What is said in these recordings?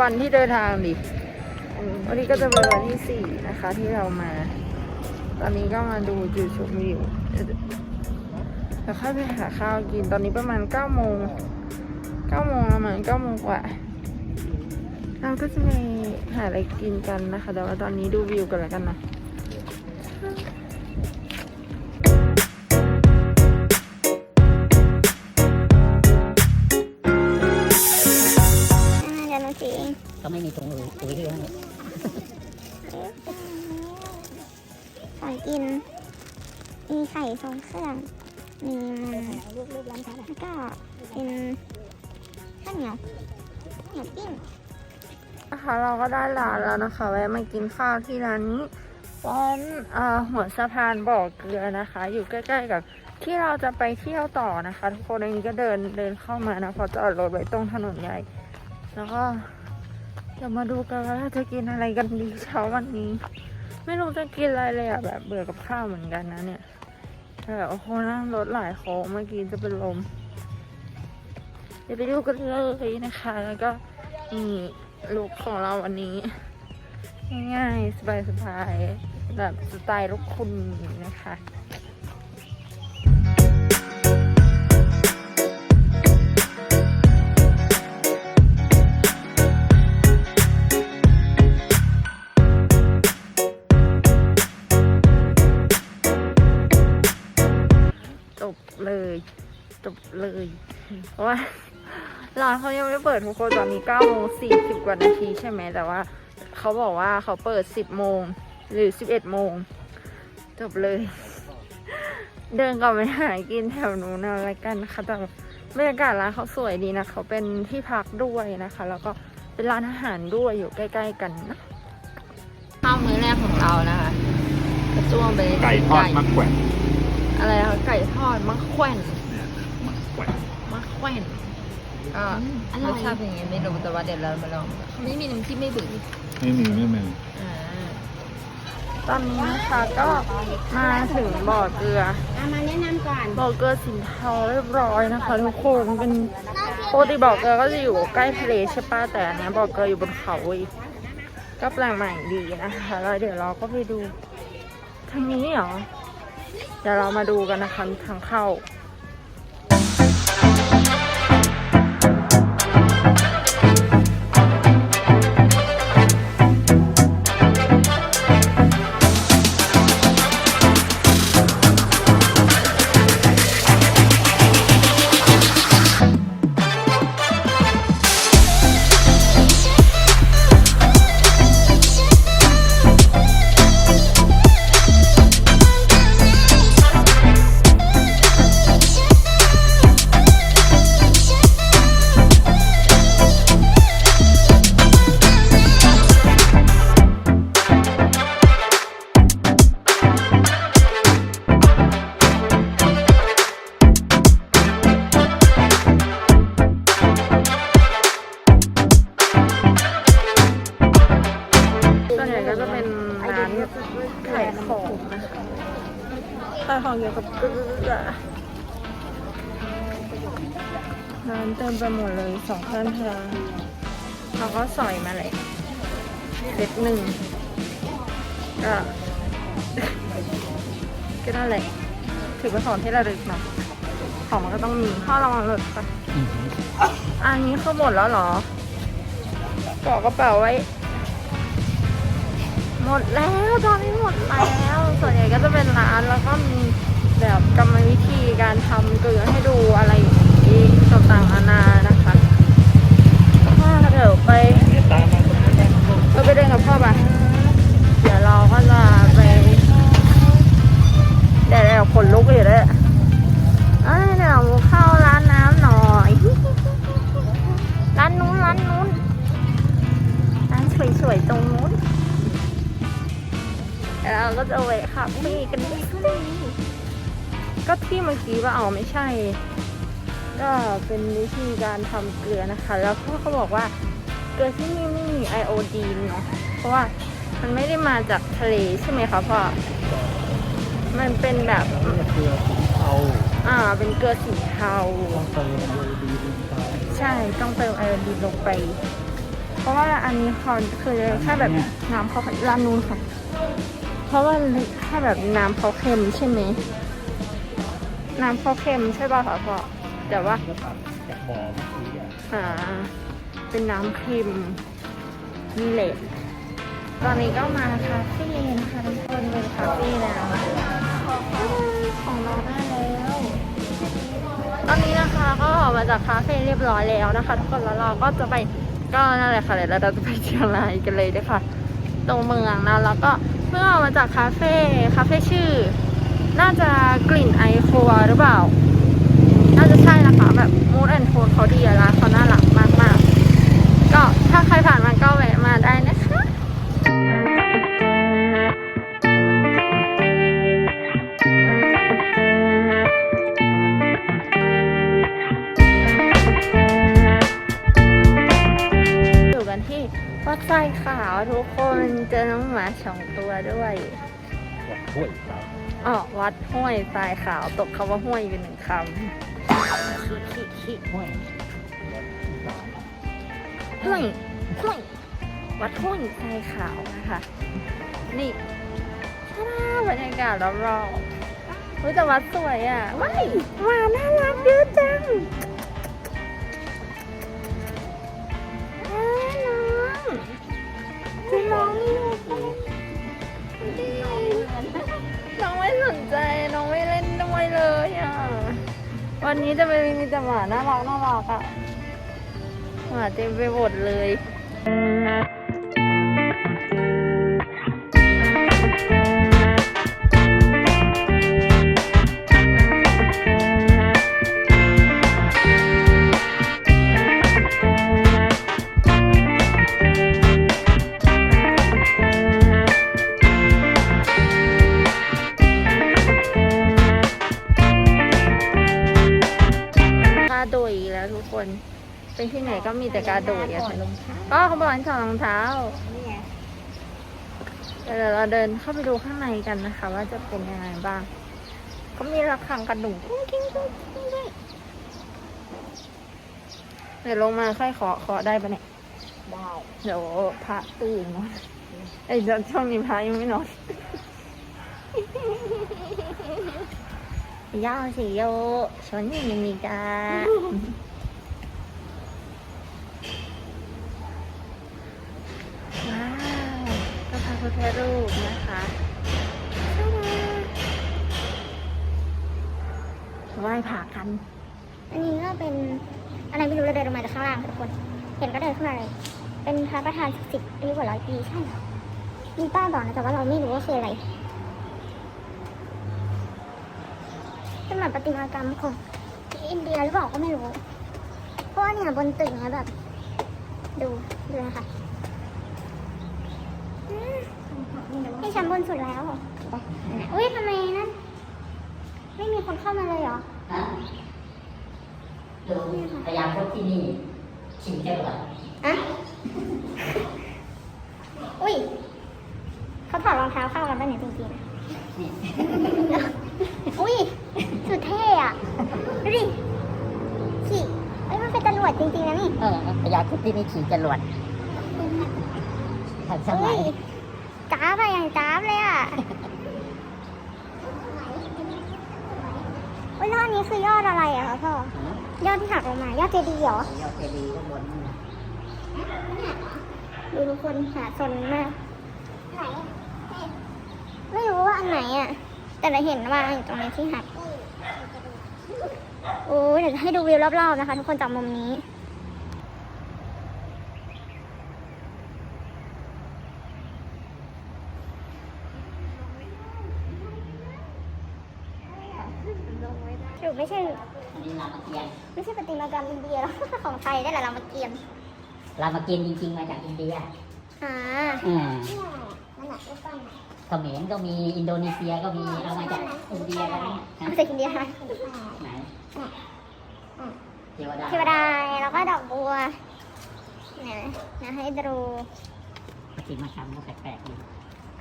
วันที่เดินทางดิ วันนี้ก็จะเป็นวันที่สี่นะคะ ที่เรามา ตอนนี้ก็มาดูจุดชมวิวแล้วค่อยไปหาข้าวกิน ตอนนี้ประมาณเก้าโมงเก้าโมงประมาณเก้าโมงกว่า เราก็จะไปหาอะไรกินกันนะคะ แต่ว่าตอนนี้ดูวิวกันแล้วกันนะ เองก็ไม่มีถุงปุ๋ยปุ๋ยที่ให้ของกิน มีไข่ทรงเครื่อง มีรูปรูปร้านค้าแล้วก็เป็นข้าวเหนียวข้าวเหนียวปิ้งนะคะเราก็ได้ร้านแล้วนะคะแวะมากินข้าวที่ร้านนี้ร้านเอ่อหัวสะพานบ่อเกลือนะคะ อยู่ใกล้ๆกับที่เราจะไปเที่ยวต่อนะคะ ทุกคนอันนี้ก็เดินเดินเข้ามานะเพอจอดรถไว้ตรงถนนใหญ่ แล้วก็ เดี๋ยวมาดูกันว่าเราจะกินอะไรกันดีเช้าวันนี้ ไม่รู้จะกินอะไรเลยอะแบบเบื่อกับข้าวเหมือนกันนะเนี่ยแบบโอ้โหนั่งรถหลายโค้งเมื่อกี้จะเป็นลม เดี๋ยวไปดูกันเลยนะคะ แล้วก็นี่ลุคของเราวันนี้ ง่ายๆ สบายๆแบบสไตล์ลูกคุณนะคะ จบเลย เพราะว่าร้านเขายังไม่เปิดทุกคนตอนนี้9โมง40 กว่านาทีใช่ไหมแต่ว่าเขาบอกว่าเขาเปิด 10 โมงหรือ 11 โมง จบเลย เดินกลับไปหากินแถวนู้นเอาละกันนะคะแต่บรรยากาศร้านเขาสวยดีนะเขาเป็นที่พักด้วยนะคะ แล้วก็เป็นร้านอาหารด้วยอยู่ใกล้ ๆ กันนะข้าวมื้อแรกของเรานะคะกระจ้วงไปไก่ทอดมะแขวนอะไรคะไก่ทอดมะแขวน เนี่ยมะแขวน มะแขวน ก็รสชาติเป็นยังไงไม่รู้แต่ว่าเดี๋ยวเรามาลองไม่มีน้ำจิ้มไม่บึ้ไม่มีไม่มีอ่าตอนนี้นะคะก็มาถึงบ่อเกลือเอามาแนะนำก่อนบ่อเกลือสินเทาเรียบร้อยนะคะทุกคนเป็นปกติบ่อเกลือก็จะอยู่ใกล้ทะเลใช่ปะแต่อันเนี้ยบ่อเกลืออยู่บนเขาอีกก็แปลกใหม่ดีนะคะแล้วเดี๋ยวเราก็ไปดูทางนี้เหรอเดี๋ยวเรามาดูกันนะคะทางเข้า สองข้างทางเขาก็สอยมาเลยเล็กหนึ่งก็ก็นั่นแหละถือเป็นของที่ระลึกเนาะของมันก็ต้องมีข้อระวังหลุดปะอันนี้คือหมดแล้วเหรอเกาะกระเป๋าไว้ หมดแล้วตอนนี้หมดแล้ว ส่วนใหญ่ก็จะเป็นร้านแล้วก็มีแบบกรรมวิธีการทำเกลือให้ดูอะไรอย่างนี้ต่างๆนานานะคะถ้า เดี๋ยวไปเราไปเดินกับพ่อปะเดี๋ยวเราก็จะไปเดี๋ยวเดี๋ยวขนลุกอยู่เลยเอ้ยเดี๋ยวเข้าร้านน้ำหน่อย ร้านนู้นร้านนู้นร้านสวยๆตรงนู้นเราก็จะไปคาเฟ่กันนิดนึงก็ที่เมื่อกี้ว่าเอาไม่ใช่ ก็เป็นวิธีการทำเกลือนะคะ แล้วพ่อเขาบอกว่าเกลือที่นี่ไม่มีไอโอดีนเนาะเพราะว่ามันไม่ได้มาจากทะเลใช่ไหมคะพ่อมันเป็นแบบเกลือสีเทาอ่า เป็นเกลือสีเทาต้องเติมไอโอดีลงไปใช่ต้องเติมไอโอดีนลงไป เพราะว่าอันนี้เขาคือแค่แบบน้ำเขาร้านนู้นค่ะ เพราะว่าแค่แบบน้ำเขาเค็มใช่ไหมน้ำเขาเค็มใช่ป่ะคะพ่อ แต่ว่าก็ตัดจากบ่อเมื่อกี้อะอ่าเป็นน้ำเค็มนี่แหละตอนนี้ก็มาคาเฟ่นะคะทุกคนเป็นคาเฟ่แล้วของเราได้แล้ว ตอนนี้นะคะก็ออกมาจากคาเฟ่เรียบร้อยแล้วนะคะ ทุกคนแล้วเราก็จะไปก็นั่นแหละค่ะเดี๋ยวเราจะไปเชียงรายกันเลยนะคะตรงเมืองนะแล้วก็เพิ่งออกมาจากคาเฟ่คาเฟ่ชื่อ น่าจะกลิ่นไอครัวหรือเปล่าน่าจะใช่นะคะแบบมูดแอนโทนเขาดีอะร้านเขาน่ารักมากๆ ก็ถ้าใครผ่านมาก็แวะมาได้นะคะอยู่กันที่วัดไส้ขาวทุกคนเจอน้องหมาสองตัวด้วยวัดห้วยครับอ๋อวัดห้วยทรายขาวตกคำว่าห้วยเป็นหนึ่งคำขี้ขี้ขี้ ห้วยห้วยห้วยวัดห้วยทรายขาวนะคะ นี่ชาบรรยากาศรอบๆเฮ้ยแต่วัดสวยอะว้ายหมาน่ารักเยอะจังน้องน้องน้องไม่สนใจ น้องไม่เล่นด้วยเลยอะ วันนี้จะเป็นมีแต่หมาน่ารักน่ารักอะหมาเต็มไปหมดเลย เป็นที่ไหนก็มีแต่กาโดยอะก็เขาบอกให้ถอดรองเท้าเดี๋ยวเราเดินเข้าไปดูข้างในกันนะคะ ว่าจะเป็นยังไงบ้าง ก็มีระฆังกระดุ่งกิ้งกิ้งกิ้งกิ้งด้วยเดี๋ยวลงมาค่อยขอขอได้ปะเนี่ยได้เดี๋ยวพระตื่นเนอะไอ้ยเดี๋ยวช่วงนี้พระยังไม่นอนย่าสิโยชนยังมีกา ว้าวก็พระพุทธรูปนะคะไหว้ผ่ากัน อันนี้ก็เป็นอะไรไม่รู้เราเดินลงมาจากข้างล่างค่ะทุกคน เห็นก็เดินขึ้นมาเลย เป็นพระประธานศักดิ์สิทธิ์อายุกว่าร้อยปีใช่หรอมีป้ายบอกนะแต่ว่าเราไม่รู้ว่าคืออะไรเป็นเหมือนประติมากรรมของอินเดียหรือเปล่าก็ไม่รู้ เพราะว่าเนี่ยบนตึกเนี่ยแบบ ดูดูนะคะอืม ให้ชั้นบนสุดแล้วอุ้ยทำไมนั่น ไม่มีคนเข้ามาเลยเหรอดูพยายามพบที่นี่ชิงเจ้าหวัดอะอุ้ย เขาถอดรองเท้าเข้ากันปะเนี่ยจริงๆอะอุ้ย สุดเท่อะดูดิขี่เอ้ยมันเป็นตำรวจจริงๆนะนี่ เออพยายามพบที่นี่ขี่จรวดทันสมัอุ้ย ยจ้าบอะอย่างจ้าบเลยอะอุ้ยแล้วอันนี้คือยอดอะไรอะคะพ่อ ยอดที่หักลงมายอดเจดีย์เหรอ ยอดเจดีย์ข้างบนนี่นะดูทุกคนหาสนมากไหนไม่รู้ว่าอันไหนอะแต่เราเห็นวางอยู่ตรงนี้ที่หักโอ้ยเดี๋ยวจะให้ดูวิวรอบๆนะคะ ทุกคนจากมุมนี้ รุปไม่ใช่อันนี้รามเกียรติไม่ใช่ประติมากรรมอินเดียหรอกของไทยได้แหละเรามาเกียนรามเกียรติจริง ๆ มาจากอินเดียอ่าอ่านั่นแหละรูปปั้นเขมรก็มีอินโดนีเซียก็มีเอามาจากอินเดียกันเนี่ยนะมาจากอินเดียค่ะไหนเทวดาเทวดาแล้วก็ดอกบัวเนี่ยนะให้ดูปฏิมากรรมก็แปลกๆดี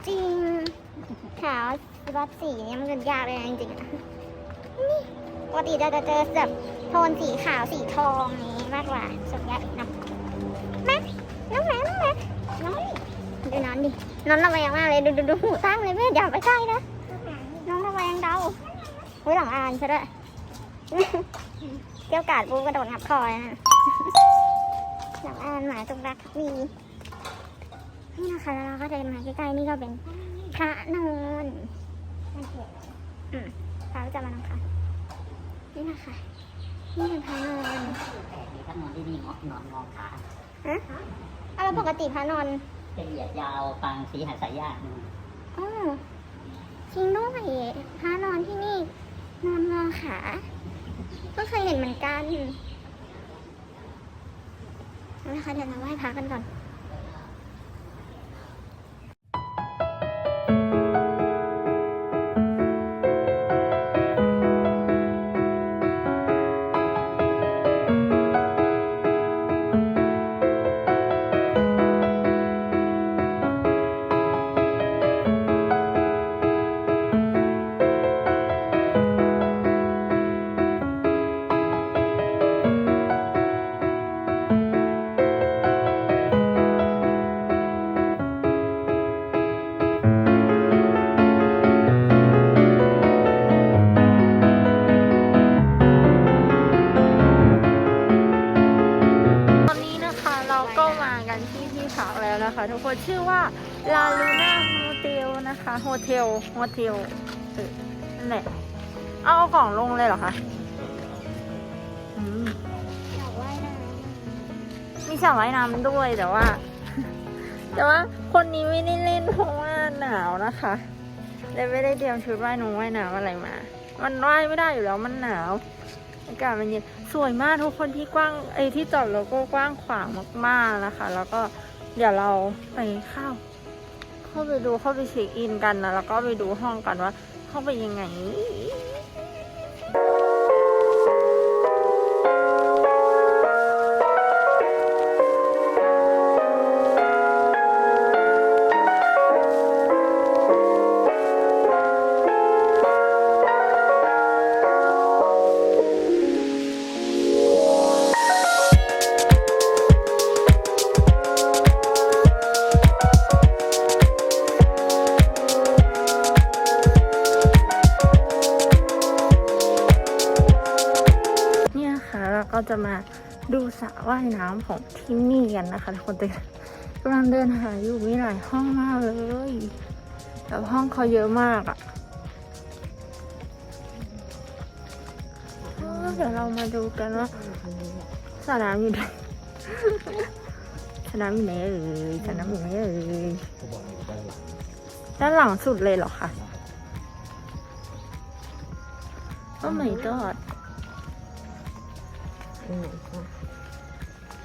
จริงขาววัดสีเนี่ยมันเป็นยากเลยนะจริงๆอะนี่ป กติจะเจอแบบโทนสีขาวสีทองนี้มากกว่าส่วนใหญ่นะแม่น้องแม่น้องแม่น้องดูนอนดินอนระแวงมากเลยดูดูดูหูตั้งเลยแม่อย่าไปใกล้นะน้องระแวงเดาไว้ยหลังอ่านซะด้วยเกี่ยวกาดปูกระโดดงับคอยนะหลังอ่านหมาจงรักมีนี่นะคะแล้วเราก็เดินมาใกล้ๆนี่ก็เป็นพระนอนอืมพระประจำวันอังคาร นี่นะคะ นี่เป็นพระนอนมีขนมที่นี่นอนนอนงอขาฮะเอาแล้วปกติพระนอนจะเหยียดยาวฟังสีหัสายาทอ๋อจริงด้วยพระนอนที่นี่ นอนงอขาก็เคยเห็นเหมือนกันเอาละคะเดี๋ยวเราไหว้พระกันก่อน ที่ที่พักแล้วนะคะ ทุกคนชื่อว่าลาลูน่าโฮเทลนะคะโฮเทลโฮเทลออนั่นแหละเอาเอาของลงเลยเหรอคะมอยากไหว้น้มีสระว่ายน้ำด้วยแต่ว่า แต่ว่าคนนี้ไม่ได้เล่นเพราะว่าหนาวนะคะเลยไม่ได้เตรียมชุดว่ายน้ำว่ายน้ำอะไรมา มันว่ายไม่ได้อยู่แล้วมันหนาวอากาศมันเย็นสวยมากทุกคนที่กว้างไอ้ที่จอดรถก็กว้างขวางมากๆนะคะ แล้วก็ เดี๋ยวเราไปเข้าเข้าไปดูเข้าไปเช็คอินกันนะแล้วก็ไปดูห้องกันว่า เข้าไปยังไง สระว่ายน้ำของที่นี่กันนะคะทุกคนแต่กำลังเดินหาอยู่มีหลายห้องมากเลยแต่ห้องเขาเยอะมากอะ่ะเดี๋ยวเรามาดูกันว่าสระน้ำอยู่ไหนสระน้ำอยู่ไหนเอ่ยสระน้ำอยู่ไหนเอ่ยด้านหลังสุดเลยเหรอคะโอ้ my god ห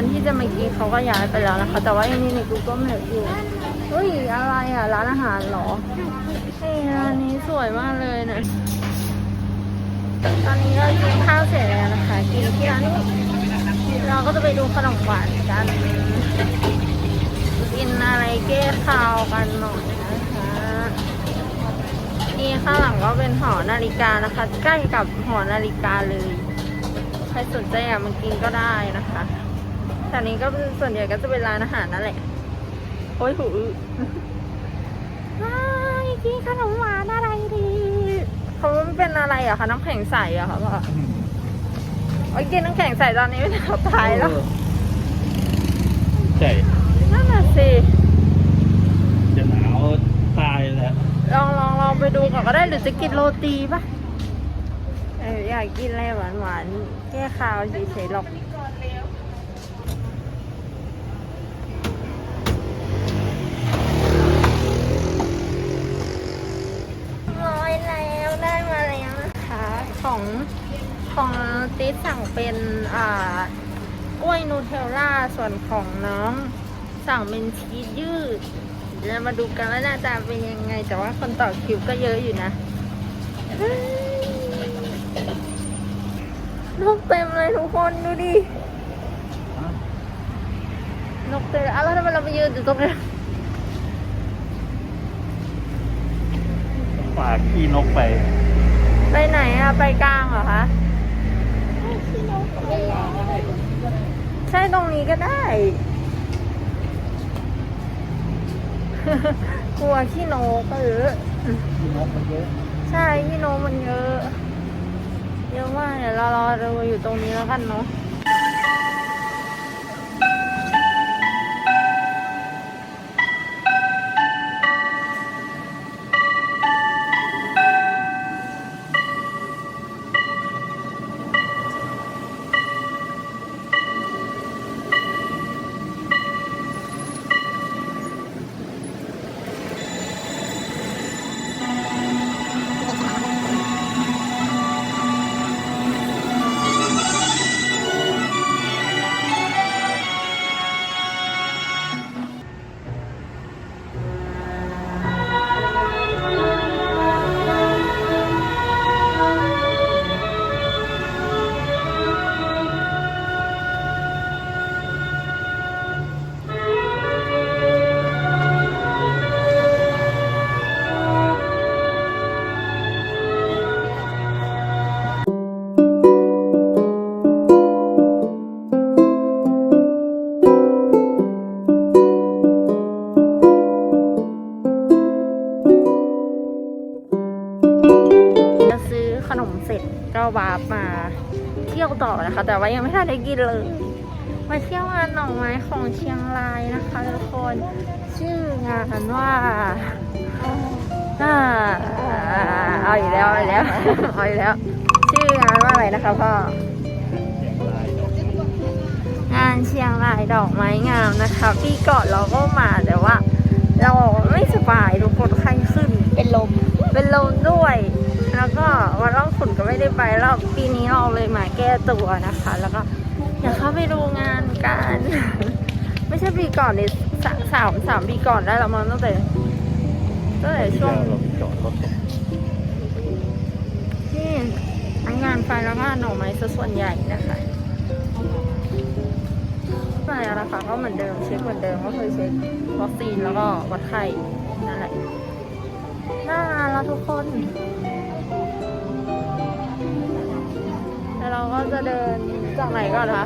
านที่จะมากินเขาก็ย้ายไปแล้วนะคะ แต่ว่าอันนี้ในกูก็ไม่อยู่เฮ้ยอะไรอะ ร้านอาหารเหรอเฮ้ยร้านนี้สวยมากเลยนะตอนนี้ก็กินข้าวเสร็จแล้วนะคะ กินที่ร้านนี้เราก็จะไปดูขนมหวานกันกินอะไรแก้คาวกันหน่อยนะคะนี่ข้างหลังก็เป็นหอนาฬิกานะคะ ใกล้กับหอนาฬิกาเลย ใครสนใจอยากมากินก็ได้นะคะ แต่นี้ก็เป็นส่วนใหญ่ก็จะเป็นร้านอาหารนั่นแหละ โอ้ยหูอื้อว้ายกินขนมหวานอะไรดีเขามันเป็นอะไรอะคะน้ำแข็งใสอะคะพ่อโอ้ยกินน้ำแข็งใสตอนนี้ไม่หนาวตายแล้วใช่นั่นน่ะสิจะหนาวตายแล้วลองลองลองไปดูก่อนก็ได้หรือจะกินโรตีปะเอออยากกินอะไรหวานหวานๆแก้คาวเฉยๆหรอก สั่งเป็นอ่ากล้วยนูเทลล่าส่วนของน้องสั่งเป็นชีสยืดเดี๋ยวมาดูกันว่าหน้าตาเป็นยังไง แต่ว่าคนต่อคิวก็เยอะอยู่นะเฮ้ยนกเต็มเลยทุกคนดูดินกเต็มเลยอะแล้วทำไมเราไปยืนอยู่ตรงนี้ฝากขี้นกไป ไปไหนอะไปกลางเหรอคะ ใช่ตรงนี้ก็ได้ กลัวขี้นกเออที่นกมันเยอะใช่ขี้นกมันเยอะ เยอะมากเดี๋ยวเรารอดูอยู่ตรงนี้แล้วกันเนาะจะ วาร์ปมาเที่ยวต่อนะคะ แต่ว่ายังไม่ทันได้กินเลย มาเที่ยวงานหน่อไม้ของเชียงรายนะคะทุกคน ชื่องานว่าอ่าเอาอีกแล้วเอาอีกแล้วเอาอีกแล้ว ชื่องานว่าอะไรนะคะพ่องานเชียงรายดอกไม้งามนะคะปีก่อนเราก็มาแต่ว่า เราไม่สบายทุกคนไข้ขึ้น เป็นลม เป็นลมด้วย แล้วก็วันร่องขุนก็ไม่ได้ไปแล้วปีนี้เราเลยมาแก้ตัวนะคะ แล้วก็อยากเข้าไปดูงานกัน ไม่ใช่ปีก่อนเลยสาสามสามปีก่อนได้แล้วมั้งตั้งแต่ตั้งแต่ช่วงจอดรถที่ทั้งงานไฟแล้วก็หน่อไม้ซะส่วนใหญ่นะคะไปแล้วนะคะก็เหมือนเดิมเช็คเหมือนเดิมก็เคือเช็ควัคซีนแล้วก็วัดไข้นั่นแหละหน้างานแล้วทุกคน เราก็จะเดินจากไหนก่อนคะ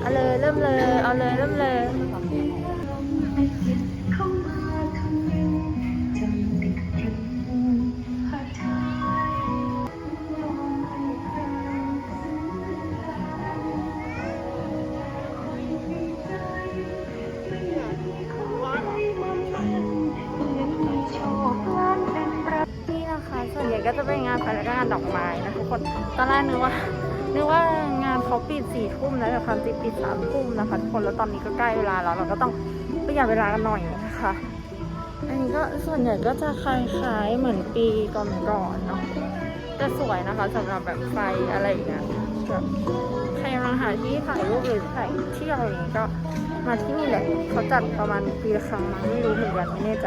เอาเลยเริ่มเลย เอาเลยเริ่มเลย คนตอนแรกนึกว่านึกว่างานเขาปิดสี่ทุ่มแล้วแต่ความจริงปิดสามทุ่มนะคะทุกคนแล้วตอนนี้ก็ใกล้เวลาแล้วเราก็ต้องประหยัดเวลากันหน่อยนะคะอันนี้ก็ส่วนใหญ่ก็จะคล้ายๆเหมือนปีก่อนๆเนาะแต่สวยนะคะสำหรับแบบไฟอะไรอย่างเงี้ยแบบใครกำลังหาที่ถ่ายรูปหรือถ่ายเที่ยวอะไรอย่างเงี้ยก็มาที่นี่แหละเขาจัดประมาณปีละครั้งมั้งไม่รู้เหมือนกันไม่แน่ใจ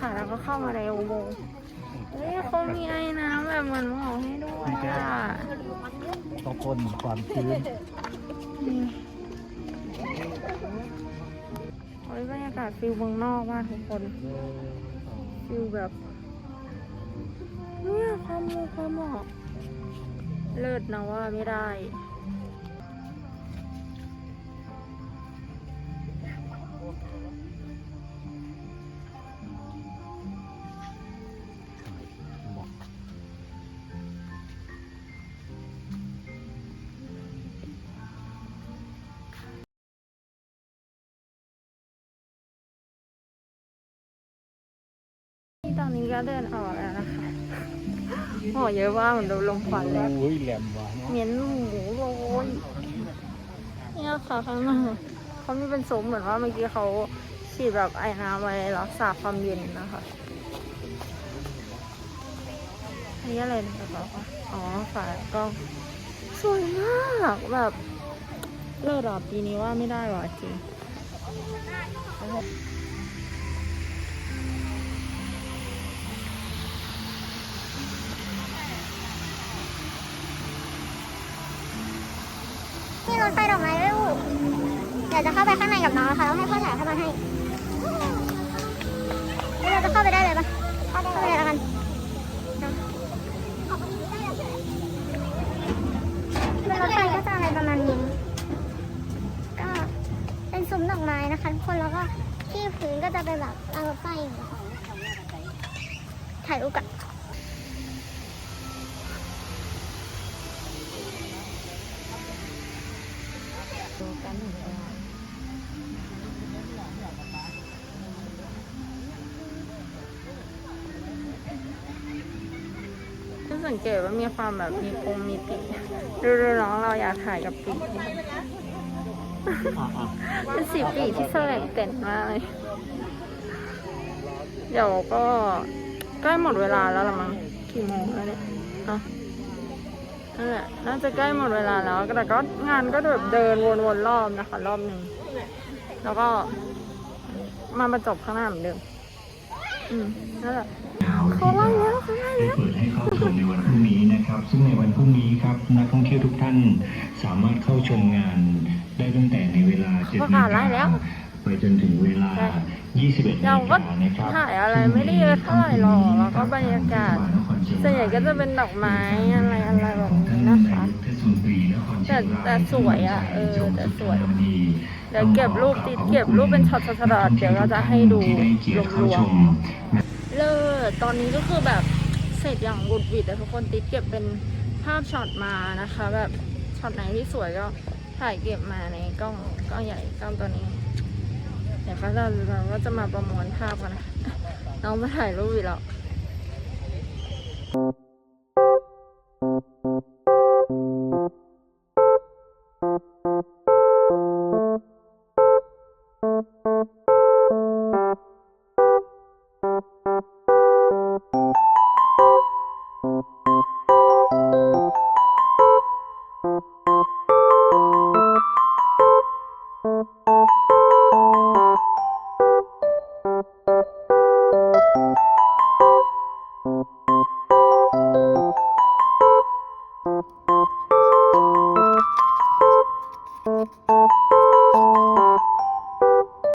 คะแล้วก็เข้ามาในอุโมงค์เฮ้ยเขามีไอ้น้ำแบบเหมือนหมอกให้ด้วยอะต้องคนความชื้นนี่โอ้ยบรรยากาศฟิลเมืองนอกมากทุกคนฟิลแบบเนี่ยความหมูความหมอกเลิศนะว่าไม่ได้ ที่ตอนนี้ก็เดินออกแล้วนะคะโอ้เยอะมากเหมือนโดนลมควันแล้วโอ้ยแหลมว่ะเนาะเหม็นหมูโรยเนี่ยค่ะข้างหน้าเขามีเป็นซุ้มเหมือนว่าเมื่อกี้เขาฉีดแบบไอ้น้ำไว้รักษาความเย็นนะคะอันนี้อะไรนะคะอ๋อฝากล้องสวยมากแบบเลิศอะปีนี้ว่าไม่ได้ว่ะจริง เดี๋ยวจะเข้าไปข้างในกับน้องนะคะต้องให้พ่อถ่ายเข้ามาให้แล้วเราจะเข้าไปได้เลยปะเข้าไปเลยแล้วกันเป็นรถไฟก็จะอะไรประมาณนี้ก็เป็นซุ้มดอกไม้นะคะทุกคนแล้วก็ที่พื้นก็จะเป็นแบบรางรถไฟอย่างเงี้ยถ่ายรูปกับก็ สังเกตว่ามีความแบบมีคงมีปีกดูดูน้องเราอยากถ่ายกับปีกเป็นสีปีกที่สลงเต็นมากเลย เดี๋ยวก็ใกล้หมดเวลาแล้วละมั้งกี่โมงแล้วเนี่ยอะนั่นแหละน่าจะใกล้หมดเวลาแล้ว แต่ก็งานก็แบบเดินวนๆรอบนะคะ รอบหนึ่ง แล้วก็มาประจบข้างหน้าเหมือนเดิม อืมนั่นแหละเขาไล่แล้วเขาไล่ได้แล้วเปิดให้เข้าชมในวันพรุ่งนี้นะครับ ซึ่งในวันพรุ่งนี้ครับนักท่องเที่ยวทุกท่านสามารถเข้าชมงานได้ตั้งแต่ในเวลา7ประนากาศฬิไล่แล้กาวไปจนถึงเวลา 21นาเราฬิก็กานะครับถ่ายอะไรไม่ได้เยอะเท่าไหร่หรอกแล้วก็บรรยากาศส่วนใหญ่ก็จะเป็นดอกไม้อะไรอะไรแบบนี้นะคะ แต่แต่สวยอะเออแต่สวย เดี๋ยวเก็บรูปติดเก็บรูปเป็นช็อตๆๆเดี๋ยวเราจะให้ดูรวมๆเลิศตอนนี้ก็คือแบบเสร็จอย่างบุดหวิดแต่ทุกคนติดเก็บเป็นภาพช็อตมานะคะ แบบช็อตไหนที่สวยก็ถ่ายเก็บมาในกล้องกล้องใหญ่กล้องตัวนี้ เดี๋ยวก็จะเราก็จะมาประมวลภาพกันนะน้องมาถ่ายรูปอีกแล้ว